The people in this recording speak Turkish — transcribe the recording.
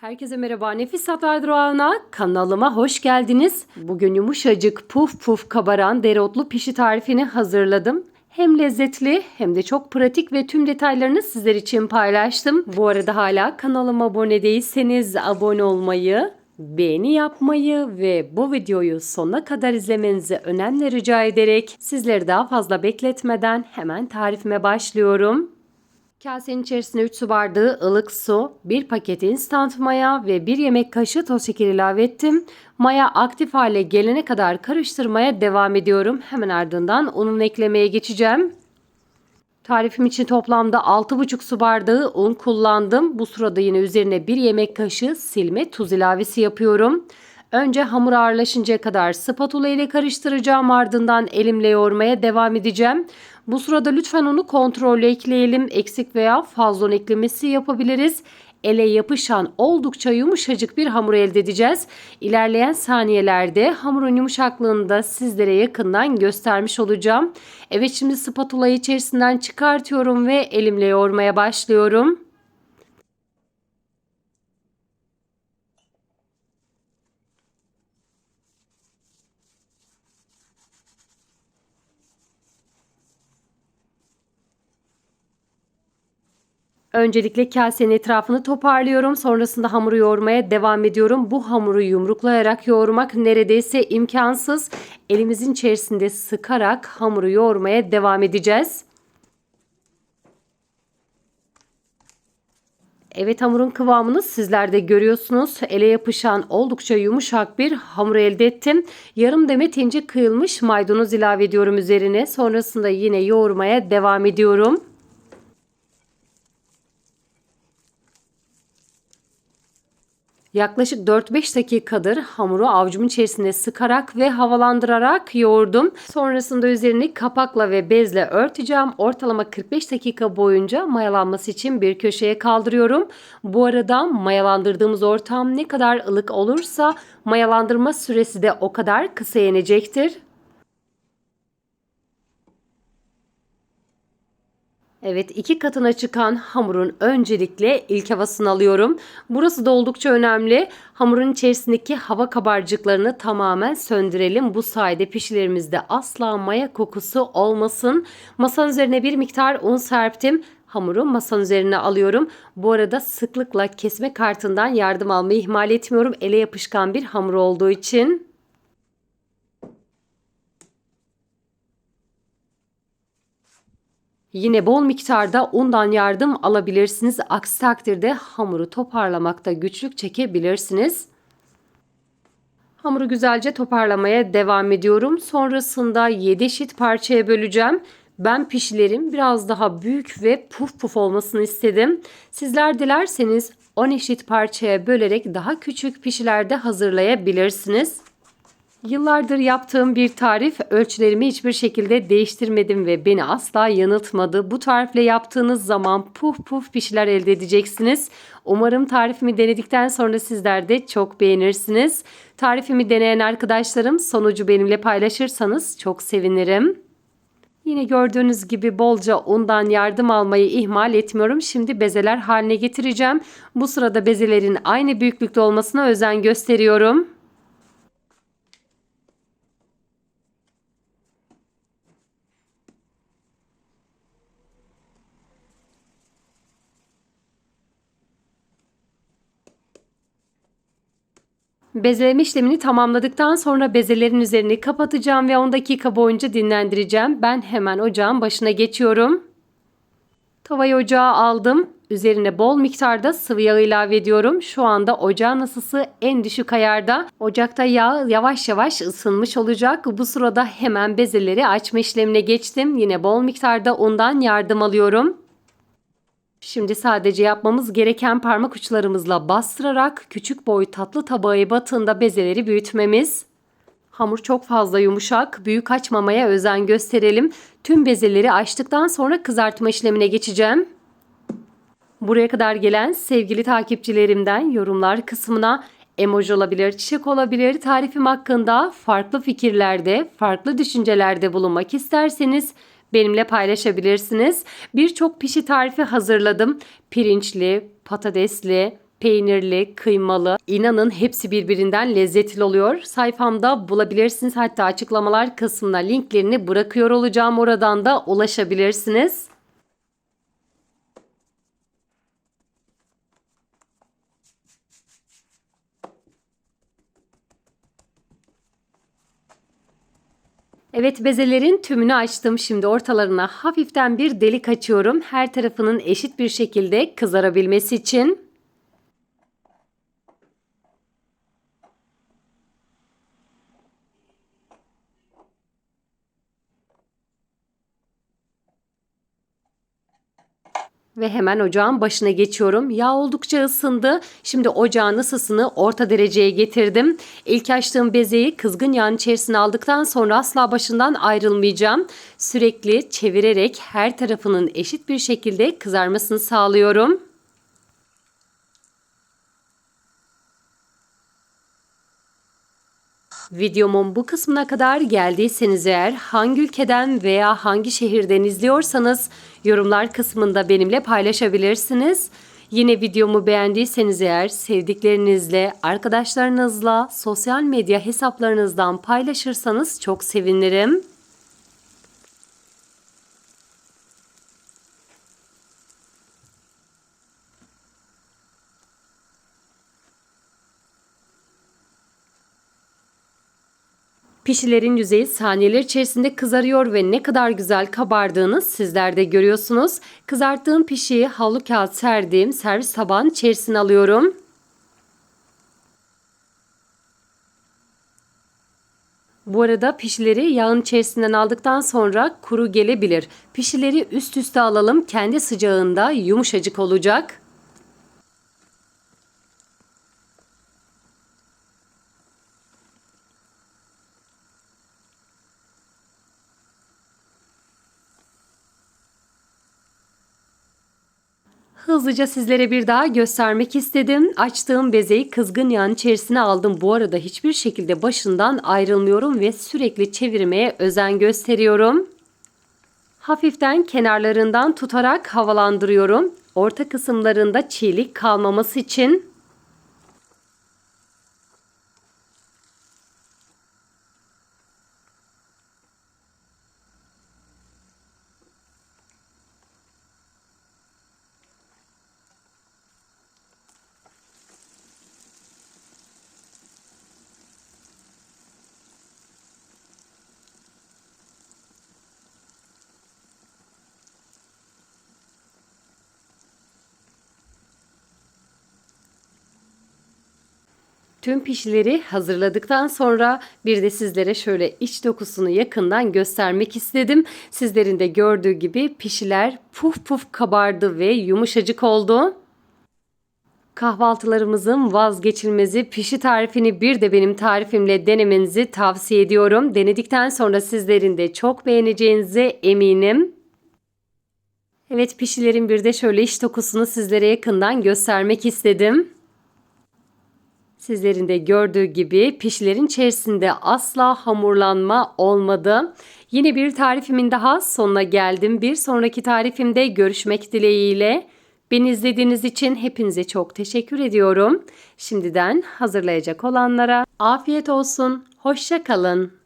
Herkese merhaba. Nefis Tatlar Durağı'na kanalıma hoş geldiniz. Bugün yumuşacık puf puf kabaran dereotlu pişi tarifini hazırladım. Hem lezzetli hem de çok pratik ve tüm detaylarını sizler için paylaştım. Bu arada hala kanalıma abone değilseniz abone olmayı, beğeni yapmayı ve bu videoyu sonuna kadar izlemenizi önemli rica ederek sizleri daha fazla bekletmeden hemen tarifime başlıyorum. Kasenin içerisine 3 su bardağı ılık su, 1 paket instant maya ve 1 yemek kaşığı toz şeker ilave ettim. Maya aktif hale gelene kadar karıştırmaya devam ediyorum. Hemen ardından unun eklemeye geçeceğim. Tarifim için toplamda 6,5 su bardağı un kullandım. Bu sırada yine üzerine 1 yemek kaşığı silme tuz ilavesi yapıyorum. Önce hamur ağırlaşıncaya kadar spatula ile karıştıracağım ardından elimle yoğurmaya devam edeceğim. Bu sırada lütfen onu kontrollü ekleyelim. Eksik veya fazla un eklemesi yapabiliriz. Ele yapışan oldukça yumuşacık bir hamur elde edeceğiz. İlerleyen saniyelerde hamurun yumuşaklığını da sizlere yakından göstermiş olacağım. Evet şimdi spatulayı içerisinden çıkartıyorum ve elimle yoğurmaya başlıyorum. Öncelikle kasenin etrafını toparlıyorum. Sonrasında hamuru yoğurmaya devam ediyorum. Bu hamuru yumruklayarak yoğurmak neredeyse imkansız. Elimizin içerisinde sıkarak hamuru yoğurmaya devam edeceğiz. Evet hamurun kıvamını sizler de görüyorsunuz. Ele yapışan oldukça yumuşak bir hamur elde ettim. Yarım demet ince kıyılmış maydanoz ilave ediyorum üzerine. Sonrasında yine yoğurmaya devam ediyorum. Yaklaşık 4-5 dakikadır hamuru avucumun içerisinde sıkarak ve havalandırarak yoğurdum. Sonrasında üzerini kapakla ve bezle örteceğim. Ortalama 45 dakika boyunca mayalanması için bir köşeye kaldırıyorum. Bu arada mayalandırdığımız ortam ne kadar ılık olursa mayalandırma süresi de o kadar kısa yenecektir. Evet iki katına çıkan hamurun öncelikle ilk havasını alıyorum. Burası da oldukça önemli. Hamurun içerisindeki hava kabarcıklarını tamamen söndürelim. Bu sayede pişilerimizde asla maya kokusu olmasın. Masanın üzerine bir miktar un serptim. Hamuru masanın üzerine alıyorum. Bu arada sıklıkla kesme kartından yardım almayı ihmal etmiyorum. Ele yapışkan bir hamur olduğu için. Yine bol miktarda undan yardım alabilirsiniz. Aksi takdirde hamuru toparlamakta güçlük çekebilirsiniz. Hamuru güzelce toparlamaya devam ediyorum. Sonrasında 7 eşit parçaya böleceğim. Ben pişilerim biraz daha büyük ve puf puf olmasını istedim. Sizler dilerseniz 10 eşit parçaya bölerek daha küçük pişilerde hazırlayabilirsiniz. Yıllardır yaptığım bir tarif ölçülerimi hiçbir şekilde değiştirmedim ve beni asla yanıltmadı. Bu tarifle yaptığınız zaman puf puf pişiler elde edeceksiniz. Umarım tarifimi denedikten sonra sizler de çok beğenirsiniz. Tarifimi deneyen arkadaşlarım sonucu benimle paylaşırsanız çok sevinirim. Yine gördüğünüz gibi bolca undan yardım almayı ihmal etmiyorum. Şimdi bezeler haline getireceğim. Bu sırada bezelerin aynı büyüklükte olmasına özen gösteriyorum. Bezeleme işlemini tamamladıktan sonra bezelerin üzerini kapatacağım ve 10 dakika boyunca dinlendireceğim. Ben hemen ocağın başına geçiyorum. Tavayı ocağa aldım. Üzerine bol miktarda sıvı yağ ilave ediyorum. Şu anda ocağın ısısı en düşük ayarda. Ocakta yağ yavaş yavaş ısınmış olacak. Bu sırada hemen bezeleri açma işlemine geçtim. Yine bol miktarda undan yardım alıyorum. Şimdi sadece yapmamız gereken parmak uçlarımızla bastırarak küçük boy tatlı tabağı batığında bezeleri büyütmemiz. Hamur çok fazla yumuşak, büyük açmamaya özen gösterelim. Tüm bezeleri açtıktan sonra kızartma işlemine geçeceğim. Buraya kadar gelen sevgili takipçilerimden yorumlar kısmına emoji olabilir, çiçek olabilir, tarifim hakkında farklı fikirlerde, farklı düşüncelerde bulunmak isterseniz benimle paylaşabilirsiniz. Birçok pişi tarifi hazırladım. Pirinçli, patatesli, peynirli, kıymalı. İnanın hepsi birbirinden lezzetli oluyor. Sayfamda bulabilirsiniz. Hatta açıklamalar kısmına linklerini bırakıyor olacağım. Oradan da ulaşabilirsiniz. Evet bezelerin tümünü açtım. Şimdi ortalarına hafiften bir delik açıyorum. Her tarafının eşit bir şekilde kızarabilmesi için. Ve hemen ocağın başına geçiyorum. Yağ oldukça ısındı. Şimdi ocağın ısısını orta dereceye getirdim. İlk açtığım bezeyi kızgın yağın içerisine aldıktan sonra asla başından ayrılmayacağım. Sürekli çevirerek her tarafının eşit bir şekilde kızarmasını sağlıyorum. Videomun bu kısmına kadar geldiyseniz eğer hangi ülkeden veya hangi şehirden izliyorsanız yorumlar kısmında benimle paylaşabilirsiniz. Yine videomu beğendiyseniz eğer sevdiklerinizle, arkadaşlarınızla, sosyal medya hesaplarınızdan paylaşırsanız çok sevinirim. Pişilerin yüzeyi saniyeler içerisinde kızarıyor ve ne kadar güzel kabardığını sizler de görüyorsunuz. Kızarttığım pişiyi havlu kağıt serdiğim servis tabağın içerisine alıyorum. Bu arada pişileri yağın içerisinden aldıktan sonra kuru gelebilir. Pişileri üst üste alalım. Kendi sıcağında yumuşacık olacak. Hızlıca sizlere bir daha göstermek istedim. Açtığım bezeyi kızgın yağın içerisine aldım. Bu arada hiçbir şekilde başından ayrılmıyorum ve sürekli çevirmeye özen gösteriyorum. Hafiften kenarlarından tutarak havalandırıyorum. Orta kısımlarında çiğlik kalmaması için Tüm pişileri hazırladıktan sonra bir de sizlere şöyle iç dokusunu yakından göstermek istedim. Sizlerin de gördüğü gibi pişiler puf puf kabardı ve yumuşacık oldu. Kahvaltılarımızın vazgeçilmezi pişi tarifini bir de benim tarifimle denemenizi tavsiye ediyorum. Denedikten sonra sizlerin de çok beğeneceğinize eminim. Evet pişilerin bir de şöyle iç dokusunu sizlere yakından göstermek istedim. Sizlerin de gördüğü gibi pişilerin içerisinde asla hamurlanma olmadı. Yine bir tarifimin daha sonuna geldim. Bir sonraki tarifimde görüşmek dileğiyle. Beni izlediğiniz için hepinize çok teşekkür ediyorum. Şimdiden hazırlayacak olanlara afiyet olsun. Hoşça kalın.